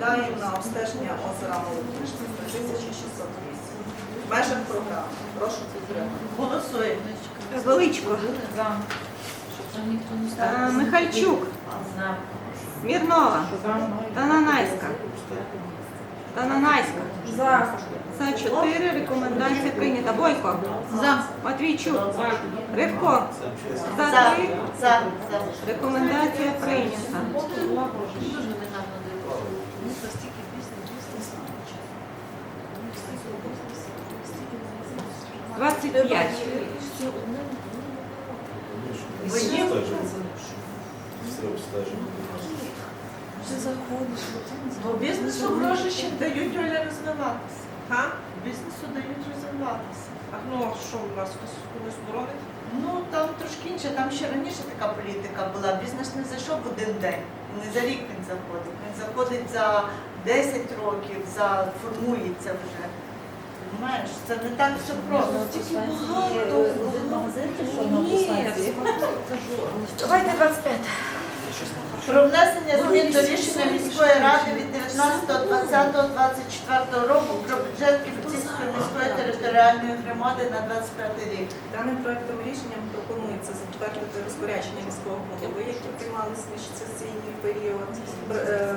виділяємо на обстеження озера Молодіжне 3608. В межах програми. Прошу підтримати. Голосуємо. Величко, Е, Михальчук, Смірнова, Тананайська, Тананайська. За. За чотири рекомендація прийнята. Бойко. За. Матвійчук. Рибко. За За. три За. За. рекомендація прийнята. 25. Мені Все обстежено. Бо бізнесу гроші ще дають Оля розвиватися. Га? Бізнесу дають розвиватися. А ну що у вас комусь боронить? Ну там трошки інше, там ще раніше така політика була. Бізнес не зайшов в один день, не за рік він заходить. Він заходить за 10 років, за формується вже. Понимаєш, це не так все просто. Давайте 25. Про внесення змін до рішення міської ради від 19.20.24 року про бюджет Київської міської територіальної громади на 25 рік. Даним проектом рішенням пропонується затвердити розпорядження міського голови, які приймалися в міжсесійний період. Е,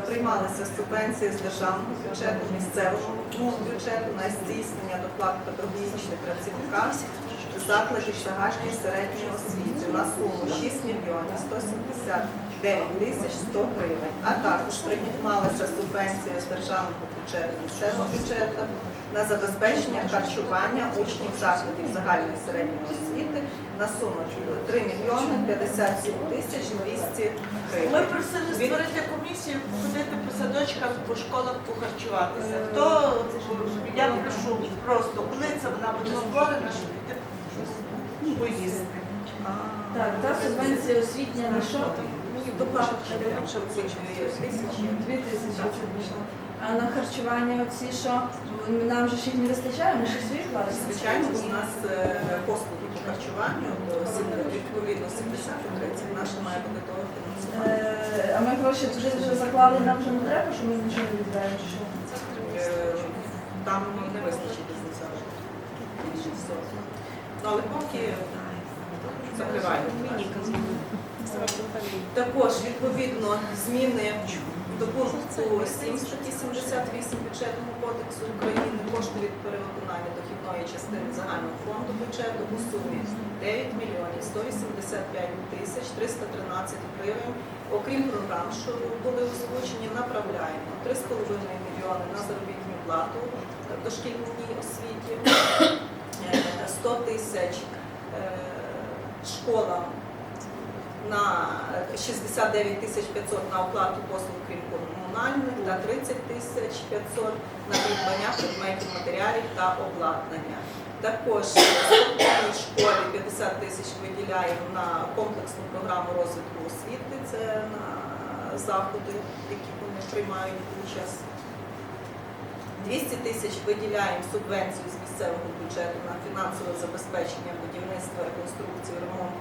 Приймалися субвенції з державного бюджету, місцевого бюджету на здійснення доплат педагогічних працівникам закладів загальної середньої освіти на суму 6 мільйонів 179 тисяч 100 гривень. А також приймалася субвенція з державного бюджету, місцевого бюджету на забезпечення харчування учнів закладів загальної середньої освіти на суму 3 мільйони 57 тисяч 200 Ми просили створити комісію, ходити по садочках, по школах похарчуватися. Хто я прошу просто, коли це вона буде створена, піти поїсти. А, Так, та субвенція освітня на що? Доплата. Дві тисячі це пішло. А на харчування оці що? Нам же їх не вистачає, ми ще свої платимо. Звичайно, у нас е, послуги по харчуванню то відповідно 70 і 30 наша має бути того фінансування. Е, А ми гроші туди вже заклали, нам вже не треба, що ми нічого не віддаємо. що? Е, Там не вистачить бізнесу. Ну, але поки закриваємо. Також відповідно зміни до пункту 7 статті 78 бюджетного кодексу України кошти від перевиконання дохідної частини загального фонду бюджету у сумі 9 мільйонів 185 тисяч 313 гривень. Окрім програм, що були озвучені, направляємо 3,5 мільйони на заробітну плату в дошкільній освіті, е, 100 тисяч школам на 69 тисяч 500 на оплату послуг крім комунальних та 30 тисяч 500 на придбання предметів матеріалів та обладнання. Також в школі 50 тисяч виділяємо на комплексну програму розвитку освіти, це на заходи, які вони приймають участь. 200 тисяч виділяємо субвенцію з місцевого бюджету на фінансове забезпечення будівництва, реконструкцію, ремонт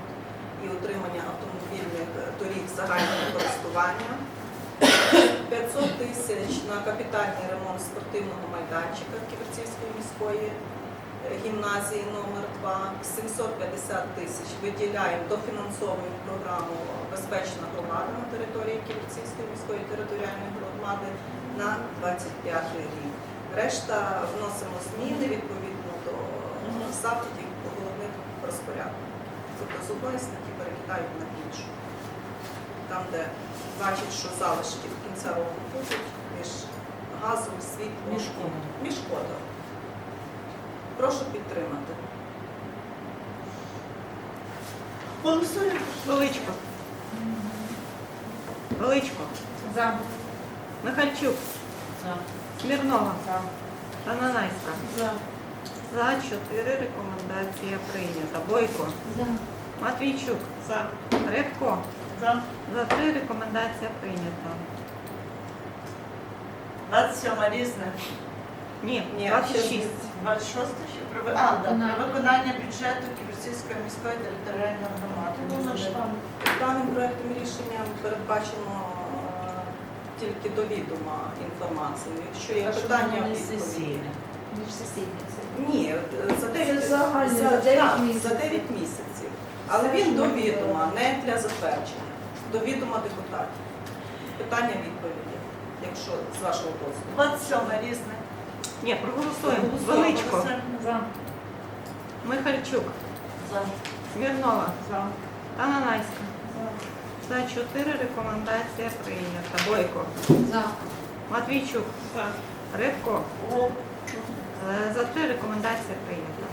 і утримання автомобільних доріг загального користування. 500 тисяч на капітальний ремонт спортивного майданчика Ківерцівської міської е, гімназії номер 2 750 тисяч виділяємо, дофінансовуємо програму Безпечна громада на території Ківерцівської міської територіальної громади на 25 рік. Решта вносимо зміни відповідно до заходів по головних розпорядках. Тобто з одної статті перекидають на іншу. Там, де бачать, що залишки до кінця року будуть між газом, світлом, Між кодом. між кодом. Прошу підтримати. Голосуємо. Величко. Величко. За. Михальчук. За. Смірнова. Тананайська. За. За чотири рекомендація прийнята. Бойко. За. Матвійчук. За. Рибко. За. За три рекомендація прийнята. 27 різне. Ні, Ні, 26. 26 ще про ви- а, да, про виконання бюджету Ківерцівської міської територіальної громади. Ну, на що там? Даним проектом рішення передбачено тільки до відома інформацію. Якщо є питання, відповіді. Ні, за 9, Це загальне, за, за дев'ять так, місяців. за 9 місяців. Але Це він ж до ми- відома, не для затвердження. До відома депутатів. Питання відповіді, якщо з вашого дозволу. 27 різне. Ні, проголосуємо. Проголосуємо. Величко, За. Михальчук, За. Смірнова, За. Тананайська. За чотири рекомендація прийнята. Бойко, За. Матвійчук, Рибко. Е, За три рекомендація прийнята.